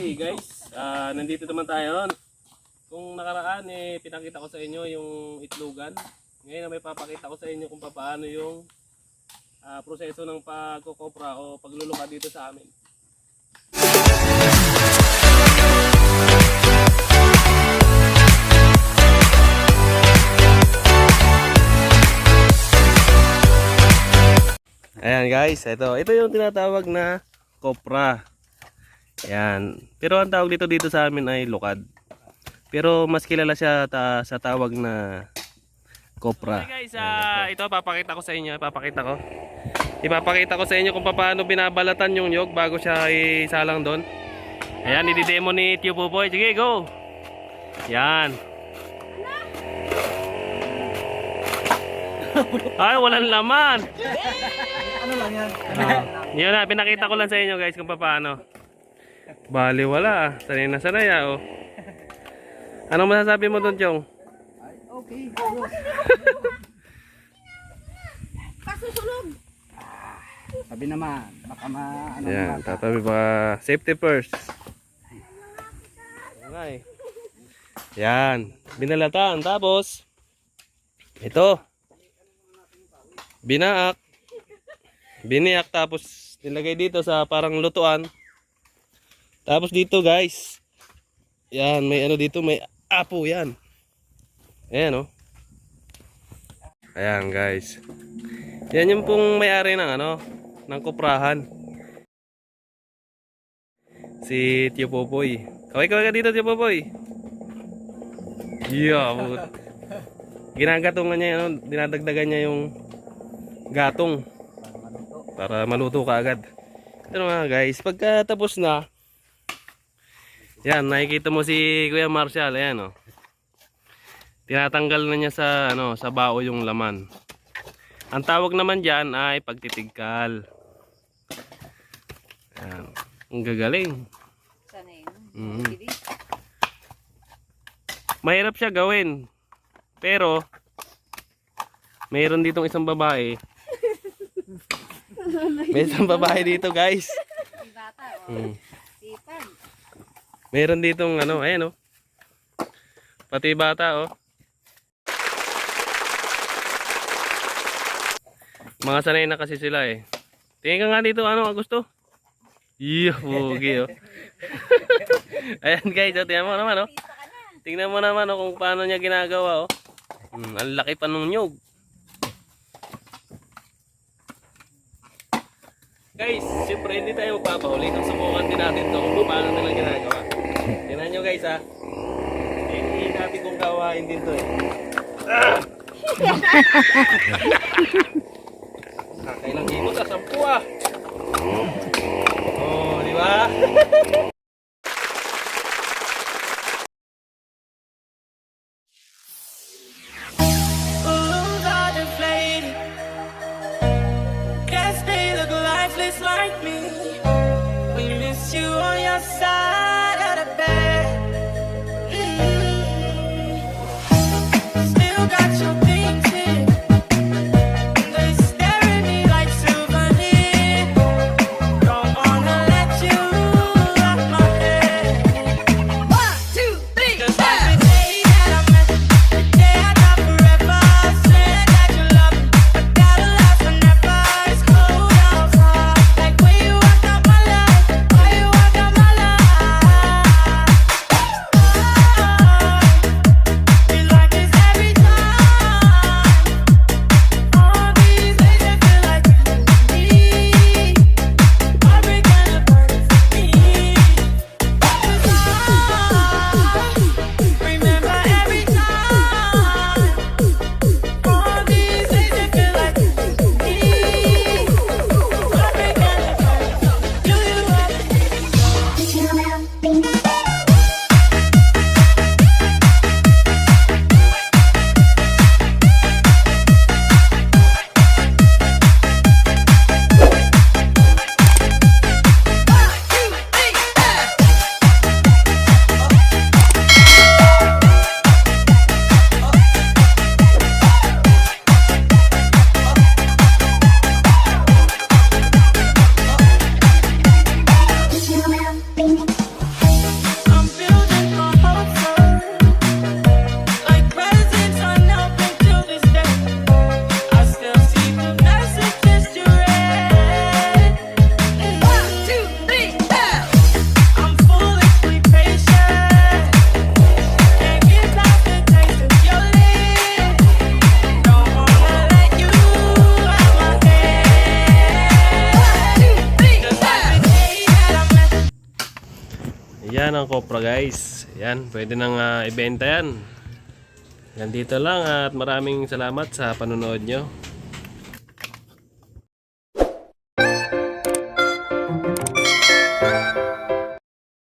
Okay guys, ah, nandito naman tayo. Kung nakaraan eh, pinakita ko sa inyo yung itlogan. Ngayon may papakita ko sa inyo kung paano yung ah, proseso ng pagkukopra o pagluluka dito sa amin. Ayan guys, ito. Ito yung tinatawag na kopra. Ayan. Pero ang tawag dito dito sa amin ay lukad. Pero mas kilala siya ta- sa tawag na kopra. Okay guys, ah, ito papakita ko sa inyo, papakita ko. Ipapakita ko sa inyo kung paano binabalatan yung nyog bago siya isalang doon. Ayan, i-demo ni Tio Popoy. Sige, go! Yan. Ay, walang laman. Ano lang yan? Yun na, pinakita ko lang sa inyo guys kung paano. Bali, wala ah. Sanay na sanay ah, oh. Anong masasabi mo doon, Chong? Okay. Kasusunog. Sabi naman, baka ma... Ano Yan, baka. tatabi ba? Safety first. Yan nga eh. Yan, binalatan. Tapos, ito. Binaak. Biniak tapos nilagay dito sa parang lutuan. Tapos dito guys. Yan, may ano dito, may apo yan. Ayan oh. Ayan guys. Yan yung pong may-ari ng ano, ng kuprahan. Si Tio Popoy. Kaway-kaway ka dito, Tio Popoy. Yeah. Ginagatungan niya, ano, dinadagdagan niya yung gatong para maluto ka agad. Ito nga guys, pagka tapos na, yan, nakikita mo si Kuya Marshall, ayan oh. Tinatanggal na niya sa, ano, sa bao yung laman. Ang tawag naman dyan ay pagtitigkal. Ayan. Ang gagaling. Sana yun. Bilis. Mahirap siya gawin. Pero, mayroon ditong isang babae. May isang babae dito guys. Yung bata, oh. Mm. Sipag. Mayroon ditong ano, ayan oh. Pati bata oh. Mga sanay na kasi sila eh. Tingin ka nga dito, ano ang gusto? Iya, pugi oh. Ayan guys, oh, tingnan mo naman oh. Tingnan mo naman oh, kung paano niya ginagawa oh. Hmm, ang laki pa nung nyug. Guys, siyempre hindi tayo magpapahuli. Nang subukan din natin to kung paano nila ginagawa. Tingnan nyo guys ha. Eh, Hindi natin kung gawain din to eh. Ah! Kakailang ikot ah, sampu ah. Oh, di ba? Like me. We miss you on your side a bed. will be Yan ang kopra guys. Yan, pwede nang ah, ibenta yan. Yan dito lang at maraming salamat sa panonood nyo.